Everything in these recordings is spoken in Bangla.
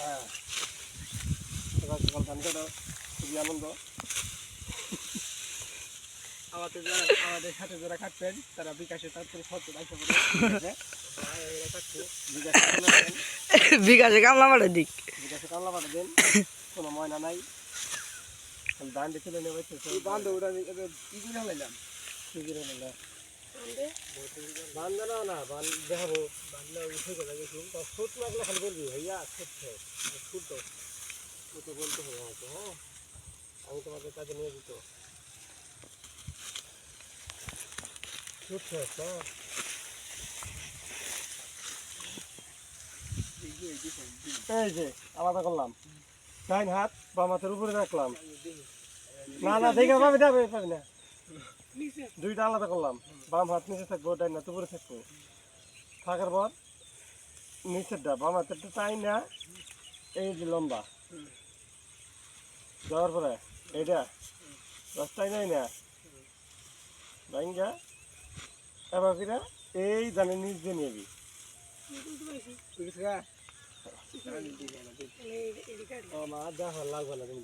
হ্যাঁ। সকাল সকাল ধান কাটা খুবই আনন্দ। আমাদের যারা আমাদের সাথে যারা কাটবেন তারা বিকাশে তাড়াতাড়ি সত্তর আইসা পড়ে বিকাশে কামলা মারে দিক। বিকাশে কামলা পাঠা দেন কোনো ময়না নাই। দিয়ে তুলে নেবে ধান ওটা কি করে লাইলাম কি করে লাইলাম বান জানা না উঠে তো বলবি, ভাইয়া বলতে আমাকে হ্যাঁ আমি তোমাকে কাজে নিয়ে হ্যাঁ এই যে, আলাদা করলাম। ডাইন হাত বাম হাতের উপরে রাখলাম। না না, দেখে পাবি পাবি না। দুইটা আলাদা করলাম। বাম হাত নিচে থাকব ডাইন হাত উপরে থাকব। থাকার পর নিচেরটা বাম হাতেরটা টাই না এই যে লম্বা। যাওয়ার পরে এইটা দশটাই নাই না। বাইঙ্গা এবার ফিরা এই জানে নিচ দিয়ে নিবি ও মা দেখো লাগবে না তুমি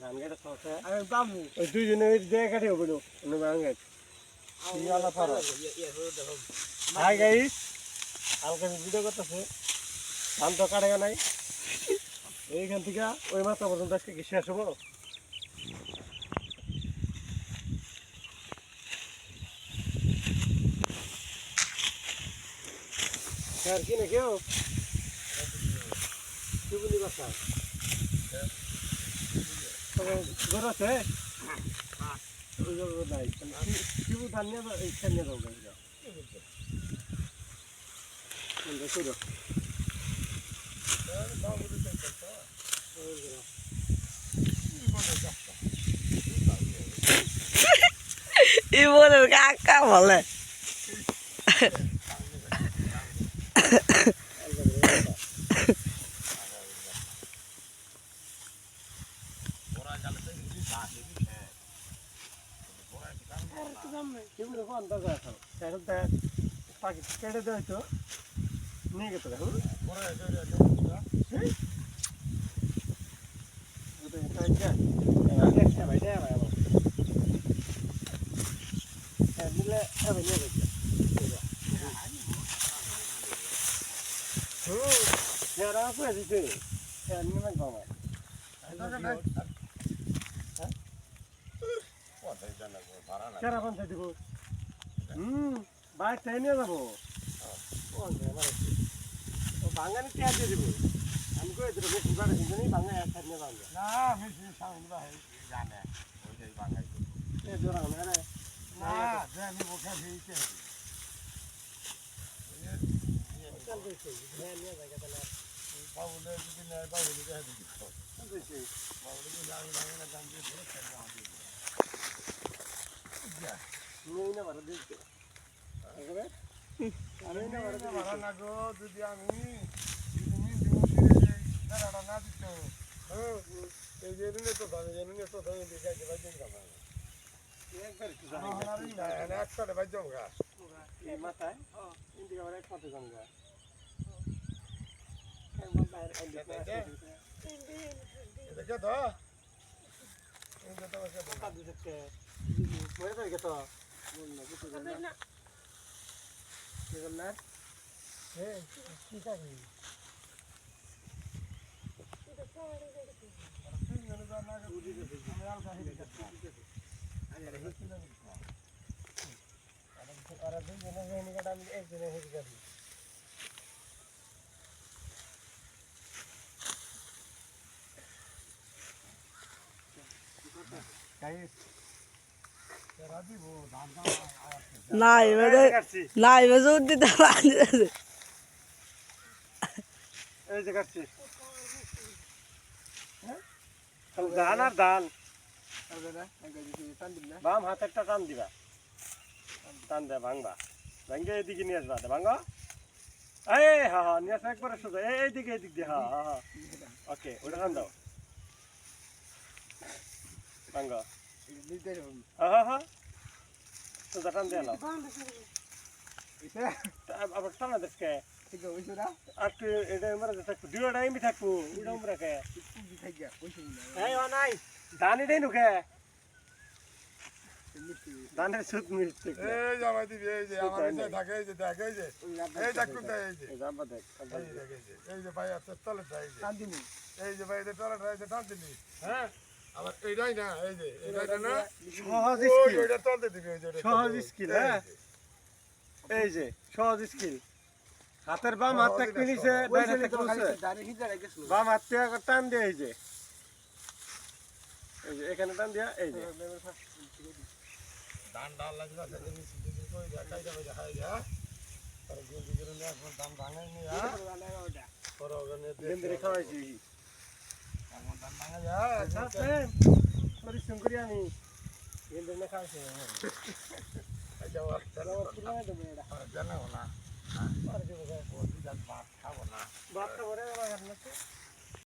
ইয়ালা ফারা হাই গাইস হালকা ভিডিও করতেছে। ধান তো কাটে নাই। এইখান থেকে ওই মাত্রা পর্যন্ত আজকে কি শেষ হব? স্যার কি না কেউ শিবুলি বাসা ঘর আছে ওই জায়গা নাই শিবু ধান নিয়ে যাও এইখান নিয়ে যাও গাড়ি যাও করো ই বলে কাকা বলে শিবুলি কোন দাদা এখন এখন তো পাখি কেটে দেয় তো নিয়ে গেছে এখন হুম বাইক তাই নিয়ে যাব বাঙালি কে দিয়ে দিব? আমি কই দিল বেশি বাড়ি কিন্তু নেই বাঙালি এক নিয়ে যাব না মিষ্টি সামনে ভাই জানে ওইটাই বাঙালি এ জোরা না রে। না যে আমি বসে বেশি হ্যাঁ বাবুলে যদি নেয় বাবুলে দেখে দিবি। বেশি বাবুলে যদি আমি বাঙালি দাম দিয়ে ধরে খেলতে হবে নিয়ে না বাড়া দিতে একেবারে আমি না বাড়া দিতে ভাড়া না গো যদি আমি না দিত হ্যাঁ এই যে তো যে নুনে তো। দামে দিয়ে যাইতে পারছেন কামা একবার কি জানি একসাথে বাজ যাব গা এই মাথায় আবার এক মাথায় জানগা একবার দেখে তো এই তো? একজনে গাইস রাজিব ধান না এবারে না এবার জোর দিতে এই যে কাটছি? ধান আর ধান বাম হাতেরটা টান দিবা। টান দে ভাঙবা। ভাঙ্গে এদিকে নিয়ে আসবা। ভাঙ্গ এই হা হা নিয়ে আসবা একবারে সোজা। এইদিকে এদিক দিয়ে হা হা হা। ওকে ওটা টান দাও। ভাঙ্গ হা হা হা। সোজা টান দিয়ে নাও আবার টানা দেখকে আর তুই এটা আমরা থাকব দুটো টাইমই থাকব ওটা আমরা কে এই ও নাই ধান এটাই নুকে ধানের সুদ মিলছে এই জামাই দিবি এই যে আমার এই থাকে এই যে দেখ এই যে এই দেখ কোনটা এই যে জাম্বা দেখ এই যে এই যে ভাই আছে তলেটা এই যে এই যে ভাই এদের তলেটা এই যে টান দিবি হ্যাঁ আবার এইটাই না এই যে এইটা না সহজ স্কিল। ওইটা তলতে দিবি ওই যে সহজ তলতে দিবি। skill, এই হ্যাঁ। এই যে সহজ স্কিল। হাতের বাম হাত এক বাম হাত টান দিয়ে এই যে। এই যে এখানে টান দিয়া এই যে। ধান ডাল লাগবে নিয়ে ধান ভাঙাই নি হ্যাঁ খাওয়াইছি এখন ধান ভাঙা যা আচ্ছা পরিশ্রম করি আমি না না ভাত খাব না ভাত খাব বাবা